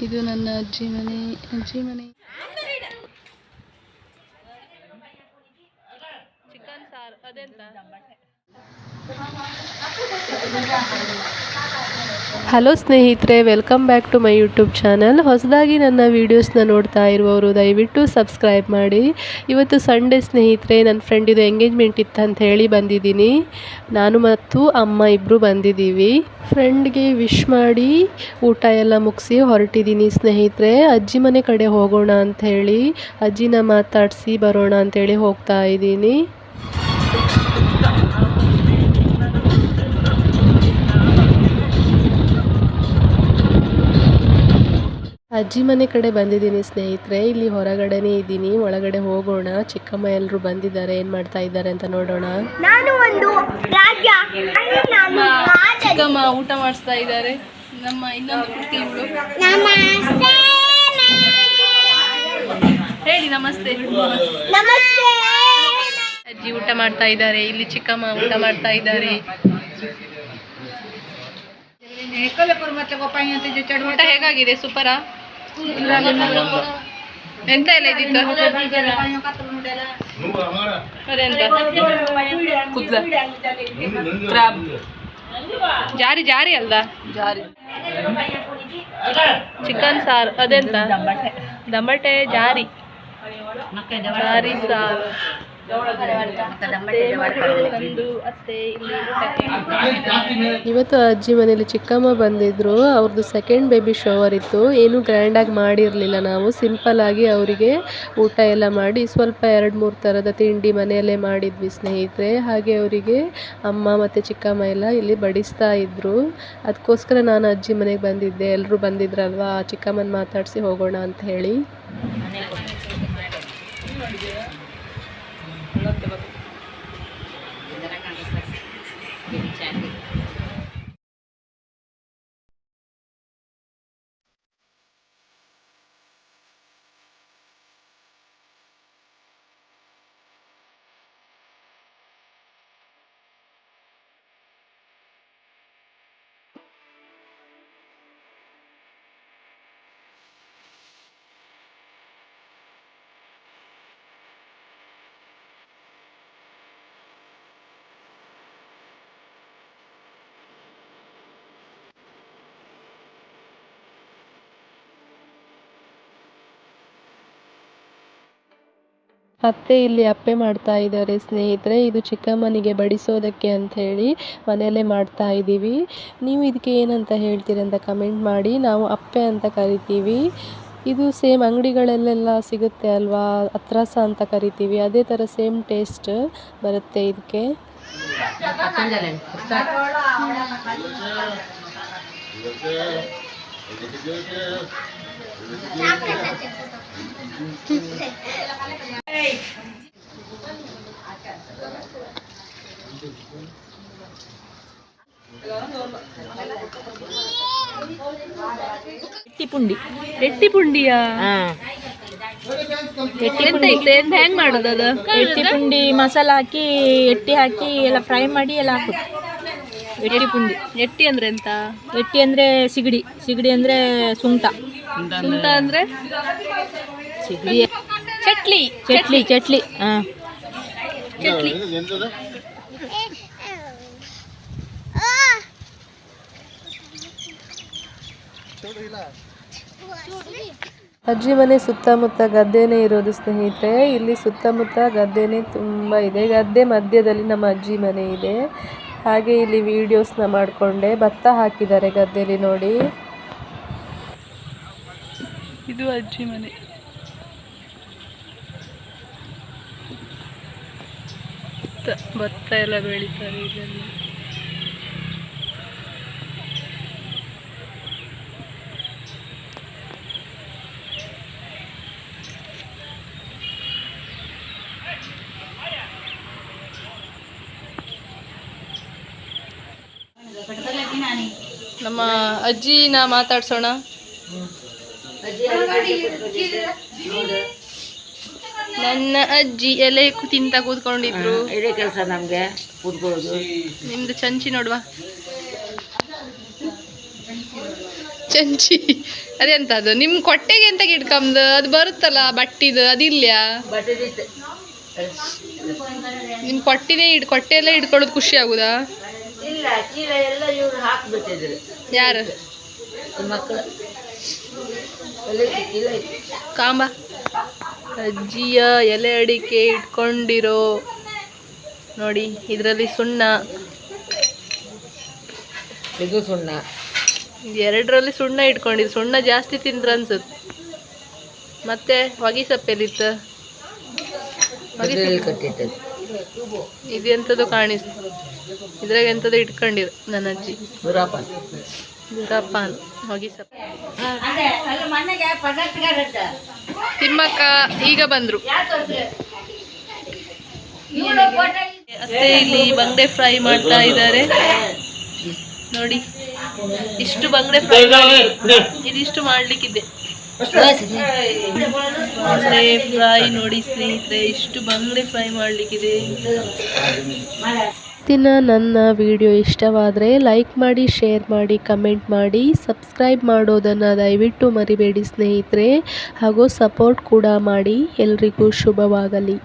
ಇದು ನನ್ನ ಅಜ್ಜಿ ಮನೆ ಅಜ್ಜಿ ಮನೆ ಚಿಕನ್ ಸಾರು ಅದೆಂತ? ಹಲೋ ಸ್ನೇಹಿತರೆ welcome back to my YouTube channel ಹೊಸದಾಗಿ ನನ್ನ ವೀಡಿಯೋಸ್ನ ನೋಡ್ತಾ ಇರುವವರು ದಯವಿಟ್ಟು ಸಬ್ಸ್ಕ್ರೈಬ್ ಮಾಡಿ. ಇವತ್ತು ಸಂಡೇ ಸ್ನೇಹಿತರೆ ನನ್ನ ಫ್ರೆಂಡಿದು ಎಂಗೇಜ್ಮೆಂಟ್ ಇತ್ತು ಅಂತ ಹೇಳಿ ಬಂದಿದ್ದೀನಿ. ನಾನು ಮತ್ತು ಅಮ್ಮ ಇಬ್ಬರು ಬಂದಿದ್ದೀವಿ. ಫ್ರೆಂಡ್ಗೆ ವಿಶ್ ಮಾಡಿ ಊಟ ಎಲ್ಲ ಮುಗಿಸಿ ಹೊರಟಿದ್ದೀನಿ ಸ್ನೇಹಿತರೆ. ಅಜ್ಜಿ ಮನೆ ಕಡೆ ಹೋಗೋಣ ಅಂತ ಹೇಳಿ, ಅಜ್ಜಿನ ಮಾತಾಡಿಸಿ ಬರೋಣ ಅಂತೇಳಿ ಹೋಗ್ತಾ ಇದ್ದೀನಿ. ಅಜ್ಜಿ ಮನೆ ಕಡೆ ಬಂದಿದ್ದೀನಿ ಸ್ನೇಹಿತರೆ ಇಲ್ಲಿ ಹೊರಗಡೆನೇ ಇದ್ದೀನಿ ಒಳಗಡೆ ಹೋಗೋಣ. ಚಿಕ್ಕಮ್ಮ ಎಲ್ಲರೂ ಬಂದಿದ್ದಾರೆ ಏನು ಮಾಡ್ತಾ ಇದ್ದಾರೆ ಅಂತ ನೋಡೋಣ. ನಾನು ಒಂದು ರಾಜ ಅಲ್ಲಿ ನಾನು ರಾಜ ಚಿಕ್ಕಮ್ಮ ಊಟ ಮಾಡಿಸ್ತಾ ಇದ್ದಾರೆ. ನಮ್ಮ ಇನ್ನೊಂದು ಪುಟ್ಟಿ ಇವಳು ನಮಸ್ತೆ ಹೇಳಿ ನಮಸ್ತೆ. ನಮಸ್ತೆ. ಅಜ್ಜಿ ಊಟ ಮಾಡ್ತಾ ಇದ್ದಾರೆ ಇಲ್ಲಿ ಚಿಕ್ಕಮ್ಮ ಊಟ ಮಾಡ್ತಾ ಇದ್ದಾರೆ. ಊಟ ಹೇಗಾಗಿದೆ? ಸೂಪರಾ? ಎಂತ ಎಲ್ಲ ಇದ್ದಿತ್ತು ಅದೆಂತ ಕುದ್ಲ. ಕ್ರಾಬ್. ಜಾರಿ ಜಾರಿ ಅಲ್ದ? ಜಾರಿ. ಚಿಕನ್ ಸಾರು. ಅದೆಂತ? ದಮಟೆ ಜಾರಿ. ಜಾರಿ ಸಾರು. ಇವತ್ತು ಅಜ್ಜಿ ಮನೇಲಿ ಚಿಕ್ಕಮ್ಮ ಬಂದಿದ್ರು ಅವ್ರದ್ದು ಸೆಕೆಂಡ್ ಬೇಬಿ ಶೋವರ್ ಇತ್ತು. ಏನು ಗ್ರ್ಯಾಂಡಾಗಿ ಮಾಡಿರಲಿಲ್ಲ ನಾವು. ಸಿಂಪಲ್ ಆಗಿ ಅವರಿಗೆ ಊಟ ಎಲ್ಲ ಮಾಡಿ ಸ್ವಲ್ಪ ಎರಡು ಮೂರು ಥರದ ತಿಂಡಿ ಮನೆಯಲ್ಲೇ ಮಾಡಿದ್ವಿ ಸ್ನೇಹಿತರೆ. ಹಾಗೆ ಅವರಿಗೆ ಅಮ್ಮ ಮತ್ತು ಚಿಕ್ಕಮ್ಮ ಎಲ್ಲ ಇಲ್ಲಿ ಬಡಿಸ್ತಾ ಇದ್ರು. ಅದಕ್ಕೋಸ್ಕರ ನಾನು ಅಜ್ಜಿ ಮನೆಗೆ ಬಂದಿದ್ದೆ. ಎಲ್ಲರೂ ಬಂದಿದ್ರಲ್ವಾ? ಚಿಕ್ಕಮ್ಮನ ಮಾತಾಡಿಸಿ ಹೋಗೋಣ ಅಂತ ಹೇಳಿ. ಅತ್ತೆ ಇಲ್ಲಿ ಅಪ್ಪೆ ಮಾಡ್ತಾ ಇದ್ದಾರೆ ಸ್ನೇಹಿತರೆ, ಇದು ಚಿಕ್ಕಮ್ಮನಿಗೆ ಬಡಿಸೋದಕ್ಕೆ ಅಂತ ಹೇಳಿ ಮನೆಯಲ್ಲೇ ಮಾಡ್ತಾ ಇದ್ದೀವಿ. ನೀವು ಇದಕ್ಕೆ ಏನಂತ ಹೇಳ್ತೀರಿ ಅಂತ ಕಮೆಂಟ್ ಮಾಡಿ. ನಾವು ಅಪ್ಪೆ ಅಂತ ಕರಿತೀವಿ. ಇದು ಸೇಮ್ ಅಂಗಡಿಗಳಲ್ಲೆಲ್ಲ ಸಿಗುತ್ತೆ ಅಲ್ವಾ? ಅತ್ರಸ ಅಂತ ಕರಿತೀವಿ. ಅದೇ ಥರ ಸೇಮ್ ಟೇಸ್ಟ್ ಬರುತ್ತೆ ಇದಕ್ಕೆ. ಎಟ್ಟಿ ಪುಂಡಿ ಎಟ್ಟಿ ಪುಂಡಿಯಾ ಹಾ ಎಂತ ಇತ್ತು? ಎಂತ ಹೆಂಗ್ ಮಾಡೋದು ಅದು? ಎಟ್ಟಿ ಪುಂಡಿ ಮಸಾಲ ಹಾಕಿ ಎಟ್ಟಿ ಹಾಕಿ ಎಲ್ಲ ಫ್ರೈ ಮಾಡಿ ಎಲ್ಲ ಹಾಕುದು. ಎಟ್ಟಿ ಪುಂಡಿ ಎಟ್ಟಿ ಅಂದ್ರೆ ಎಂತ? ಎಟ್ಟಿ ಅಂದ್ರೆ ಸಿಗಡಿ. ಸಿಗಡಿ ಅಂದ್ರೆ ಸುಂಟ. ಸುಂಟ ಅಂದ್ರೆ? ಸಿಗಡಿ. ಚಟ್ಲಿ. ಚಟ್ಲಿ ಚಟ್ಲಿ. ಹಾ. ಚಟ್ಲಿ. ಅಜ್ಜಿ ಮನೆ ಸುತ್ತಮುತ್ತ ಗದ್ದೆನೇ ಇರೋದು ಸ್ನೇಹಿತರೆ, ಇಲ್ಲಿ ಸುತ್ತಮುತ್ತ ಗದ್ದೆನೇ ತುಂಬ ಇದೆ. ಗದ್ದೆ ಮಧ್ಯದಲ್ಲಿ ನಮ್ಮ ಅಜ್ಜಿ ಮನೆ ಇದೆ. ಹಾಗೆ ಇಲ್ಲಿ ವಿಡಿಯೋಸ್ನ ಮಾಡಿಕೊಂಡೆ. ಭತ್ತ ಹಾಕಿದ್ದಾರೆ ಗದ್ದೆಯಲ್ಲಿ ನೋಡಿ. ಇದು ಅಜ್ಜಿ ಮನೆ. ಭತ್ತ ಎಲ್ಲ ಬೆಳೀತಾರೆ ಇದರಲ್ಲಿ ನಮ್ಮ ಅಜ್ಜಿನ ಮಾತಾಡ್ಸೋಣ. ನನ್ನ ಅಜ್ಜಿ ಎಲೆ ತಿಂತ ಕೂತ್ಕೊಂಡಿದ್ರು. ಇದೇ ಕೆಲಸ ನಮಗೆ ಕೂತ್ಕೊಳ್ಳೋದು. ನಿಮ್ದು ಚಂಚಿ ನೋಡುವ. ಚಂಚಿ. ಅದೆಂತ ಅದು ನಿಮ್ಮ ಕೊಟ್ಟೆಗೆ ಎಂತ ಗಿಡ್ಕಮ್ದು ಅದು ಬರುತ್ತಲ್ಲ ಬಟ್ಟಿದು ಅದಿಲ್ಲ ನಿಮ್ಮ ಕೊಟ್ಟಿನೇ ಇಡ್ ಕೊಟ್ಟೆ ಎಲ್ಲ ಇಟ್ಕೊಳ್ಳೋದು ಖುಷಿ ಆಗುದಾ? ಇಲ್ಲ ಚೀಲ ಎಲ್ಲ ಇವ್ರು ಹಾಕ್ಬಿಟ್ಟಿದ್ರು. ಯಾರು? ಮಕ್ಕಳು. ಕಾಂಬ. ಅಜ್ಜಿಯ ಎಲೆ ಅಡಿಕೆ ಇಟ್ಕೊಂಡಿರೋ. ನೋಡಿ ಇದರಲ್ಲಿ ಸುಣ್ಣ. ಇದು ಸುಣ್ಣ. ಎರಡರಲ್ಲಿ ಸುಣ್ಣ ಇಟ್ಕೊಂಡಿದ್ದು ಸುಣ್ಣ ಜಾಸ್ತಿ ತಿಂದ್ರ ಅನ್ಸುತ್ತೆ ಮತ್ತೆ ಹೊಗೆ ಸಪ್ಪೆಲಿತ್ತು ಹೊಗೆ ಎಂಥದ್ದು ಕಾಣಿಸ್ ಇದ್ರಾಗ ಎಂಥದ್ದು ಇಟ್ಕೊಂಡಿದೆ ನನ್ನ ಅಜ್ಜಿ ಗುರಾಪನ್ ಹೋಗಿ ತಿಮ್ಮಕ್ಕ ಈಗ ಬಂದ್ರು. ಅತ್ತೆ ಇಲ್ಲಿ ಬಂಗಡೆ ಫ್ರೈ ಮಾಡ್ತಾ ಇದ್ದಾರೆ. ನೋಡಿ, ಇಷ್ಟು ಬಂಗಡೆ ಫ್ರೈ ಇದಿಷ್ಟು ಮಾಡ್ಲಿಕ್ಕಿದೆ ಬಂಗಡೆ ಫ್ರೈ ನೋಡಿ ಸ್ನೇಹಿತರೆ ಇಷ್ಟು ಬಂಗಡೆ ಫ್ರೈ ಮಾಡ್ಲಿಕ್ಕಿದೆ. ದಿನ ನನ್ನ ವಿಡಿಯೋ ಇಷ್ಟವಾದರೆ ಲೈಕ್ ಮಾಡಿ ಶೇರ್ ಮಾಡಿ ಕಮೆಂಟ್ ಮಾಡಿ ಸಬ್ಸ್ಕ್ರೈಬ್ ಮಾಡೋದನ್ನು ದಯವಿಟ್ಟು ಮರಿಬೇಡಿ ಸ್ನೇಹಿತರೆ. ಹಾಗೂ ಸಪೋರ್ಟ್ ಕೂಡ ಮಾಡಿ. ಎಲ್ರಿಗೂ ಶುಭವಾಗಲಿ.